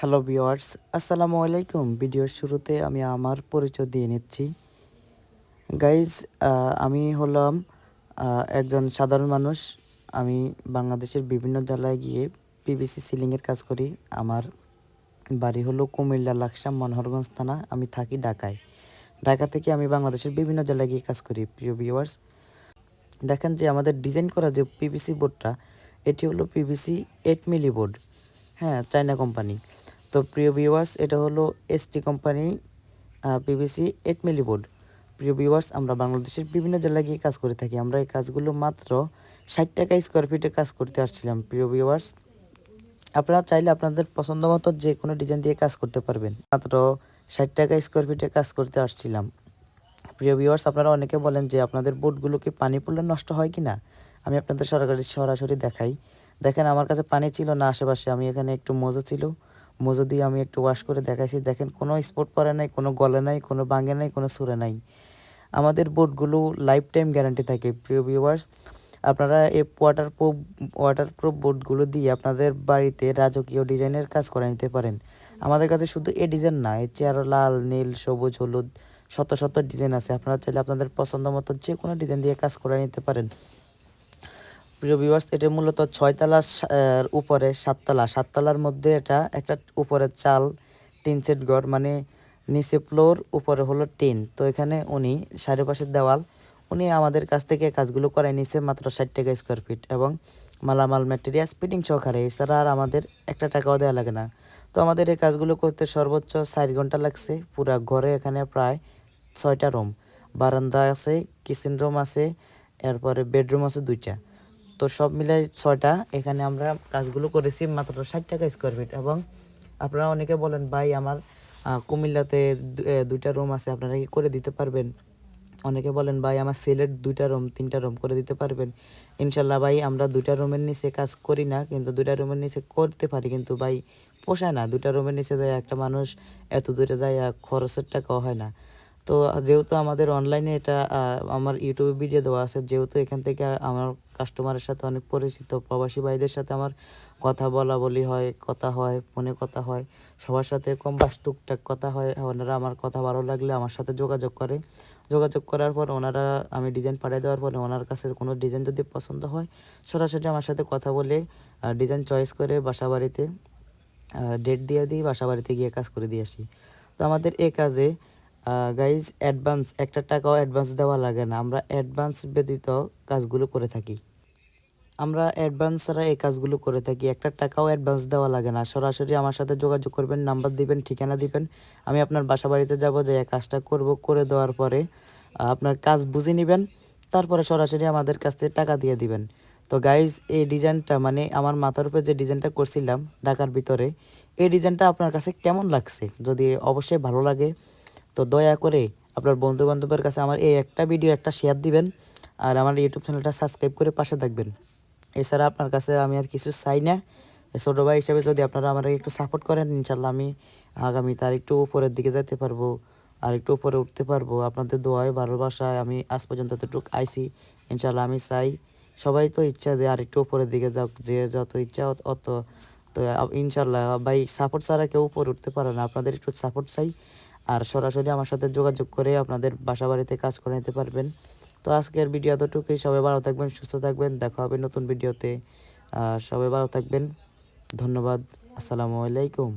Hello viewers আসসালামু আলাইকুম। ভিডিওর শুরুতে আমি আমার পরিচয় দিয়ে নিচ্ছি। গাইজ আমি হলাম একজন সাধারণ মানুষ। আমি বাংলাদেশের বিভিন্ন জেলায় গিয়ে পিবিসি সিলিংয়ের কাজ করি। আমার বাড়ি হলো কুমিল্লা লাকসাম মনোহরগঞ্জ থানা। আমি থাকি ঢাকায়। ঢাকা থেকে আমি বাংলাদেশের বিভিন্ন জেলায় গিয়ে কাজ করি, প্রিয় ভিউয়ার্স। দেখেন যে আমাদের ডিজাইন করা যে পিভিসি বোর্ডটা এটি হলো পিভিসি এইট মিলি বোর্ড হ্যাঁ চায়না কোম্পানি। তো প্রিয় ভিউয়ার্স এটা হলো ST company PVC eight milli board প্রিয় ভিউয়ার্স আমরা বাংলাদেশের বিভিন্ন জেলায় গিয়ে কাজ করে থাকি। আমরা এই কাজগুলো মাত্র ষাট টাকা স্কোয়ার ফিটে কাজ করতে আসছিলাম, প্রিয় ভিউয়ার্স আপনারা চাইলে আপনাদের পছন্দ মতো যে কোনো ডিজাইন দিয়ে কাজ করতে পারবেন। মাত্র ষাট টাকা স্কোয়ার ফিটে কাজ করতে আসছিলাম। প্রিয় ভিউয়ার্স আপনারা অনেকে বলেন যে আপনাদের বোটগুলো কি পানি পড়লে নষ্ট হয় কি না আমি আপনাদের সরাসরি সরাসরি দেখাই। দেখেন, আমার কাছে পানি ছিল না, আশেপাশে আমি এখানে একটু মজো ছিল। মজো দিয়ে আমি একটু ওয়াশ করে দেখাইছি, দেখেন কোনো স্পট পরে নাই, কোনো গলে নাই, কোনো বাঙে নাই, কোনো সুরে নাই। আমাদের বোটগুলো লাইফ টাইম গ্যারান্টি থাকে, প্রিয় ভিউয়ার্স আপনারা এই ওয়াটার প্রুফ ওয়াটার প্রুফ বোর্ডগুলো দিয়ে আপনাদের বাড়িতে রাজকীয় ডিজাইনের কাজ করে নিতে পারেন। আমাদের কাছে শুধু এ ডিজাইন না এর চেয়ে লাল, নীল, সবুজ, হলুদ, শত শত ডিজাইন আছে। আপনারা চাইলে আপনাদের পছন্দ মতো যে কোনো ডিজাইন দিয়ে কাজ করে নিতে পারেন। প্রিয় ভিউয়ার্স এটা মূলত ছয়তলা সা- এর উপরে সাততলা সাততলার মধ্যে এটা একটা উপরে চাল, টিন সেট ঘর মানে নিচে ফ্লোর উপরে হলো টিন। তো এখানে উনি চারিপাশের দেওয়াল, উনি আমাদের কাছ থেকে কাজগুলো করাই নিছে মাত্র ষাট টাকা স্কোয়ার ফিট এবং মালামাল ম্যাটেরিয়ালস ফিটিং সহকারে। এছাড়া আর আমাদের একটা টাকাও দেওয়া লাগে না। তো আমাদের এই কাজগুলো করতে সর্বোচ্চ চার ঘণ্টা লাগছে। পুরা ঘরে এখানে প্রায় ছয়টা রুম বারান্দা আছে কিচেন রুম আছে, এরপরে বেডরুম আছে দুইটা। তো সব মিলাই ছয়টা। এখানে আমরা কাজগুলো করেছি মাত্র ষাট টাকা স্কোয়ার ফিট এবং আপনারা অনেকে বলেন, ভাই, আমার কুমিল্লাতে দুইটা রুম আছে, আপনারা কি করে দিতে পারবেন? অনেকে বলেন, ভাই, আমার সিলেট দুইটা রুম তিনটা রুম করে দিতে পারবেন। ইনশাল্লাহ, ভাই, আমরা দুইটা রুমের নিচে কাজ করি না, কিন্তু দুইটা রুমের নিচে করতে পারি। কিন্তু, ভাই, পোষায় না। দুইটা রুমের নিচে যায় একটা মানুষ, এত দূরে যায় খরচের টাকাও হয় না। তো, যেহেতু আমাদের অনলাইনে এটা আমার ইউটিউবে ভিডিও দেওয়া আছে, যেহেতু এখান থেকে আমার কাস্টমারের সাথে অনেক পরিচিত, প্রবাসী ভাইদের সাথে আমার কথা বলা বলি হয়, কথা হয়, ফোনে কথা হয়, সবার সাথে কম বাস টুকটাক কথা হয়, ওনারা আমার কথা ভালো লাগলে আমার সাথে যোগাযোগ করে। যোগাযোগ করার পর ওনারা আমি ডিজাইন পাঠিয়ে দেওয়ার পরে ওনার কাছে কোনো ডিজাইন যদি পছন্দ হয়, সরাসরি আমার সাথে কথা বলে ডিজাইন চয়েস করে বাসা বাড়িতে ডেট দিয়ে দিই বাসা বাড়িতে গিয়ে কাজ করে দিয়ে আসি। তো আমাদের এ কাজে গাইজ অ্যাডভান্স একটা টাকাও অ্যাডভান্স দেওয়া লাগে না। আমরা অ্যাডভান্স ব্যতীত কাজগুলো করে থাকি। আমরা অ্যাডভান্স ছাড়া এই কাজগুলো করে থাকি। একটা টাকাও অ্যাডভান্স দেওয়া লাগে না। সরাসরি আমার সাথে যোগাযোগ করবেন নাম্বার দিবেন, ঠিকানা দিবেন। আমি আপনার বাসা বাড়িতে যাব যে কাজটা করব। করে দেওয়ার পরে আপনার কাজ বুঝে নেবেন। তারপরে সরাসরি আমাদের কাছ থেকে টাকা দিয়ে দিবেন। তো গাইজ এই ডিজাইনটা মানে আমার মাথার উপরে যে ডিজাইনটা করছিলাম ঢাকার ভিতরে, এই ডিজাইনটা আপনার কাছে কেমন লাগছে? যদি অবশ্যই ভালো লাগে তো দয়া করে আপনার বন্ধু বান্ধবের কাছে আমার এই একটা ভিডিও একটা শেয়ার দিবেন আর আমার ইউটিউব চ্যানেলটা সাবস্ক্রাইব করে পাশে থাকবেন। এছাড়া আপনার কাছে আমি আর কিছু চাই না। ছোটো ভাই হিসাবে যদি আপনারা আমার একটু সাপোর্ট করেন ইনশাল্লাহ আমি আগামী তার একটু উপরের দিকে যেতে পারব আর একটু উপরে উঠতে পারব। আপনাদের দোয়ায়, ভালোবাসায় আমি আজ পর্যন্ত এতটুকু আইছি ইনশাল্লাহ আমি চাই সবাই তো ইচ্ছা যে আর একটু উপরের দিকে যাক, যে যত ইচ্ছা অত তো ইনশাল্লাহ ভাই সাপোর্ট ছাড়া কেউ উপরে উঠতে পারে না। আপনাদের একটু সাপোর্ট চাই। আর সরাসরি আমার সাথে যোগাযোগ করে আপনাদের বাসা বাড়িতে কাজ করে নিতে পারবেন। তো আজকের ভিডিও এতটুকুই। সবাই ভালো থাকবেন, সুস্থ থাকবেন। দেখা হবে নতুন ভিডিওতে। সবাই ভালো থাকবেন। ধন্যবাদ। আসসালামু আলাইকুম।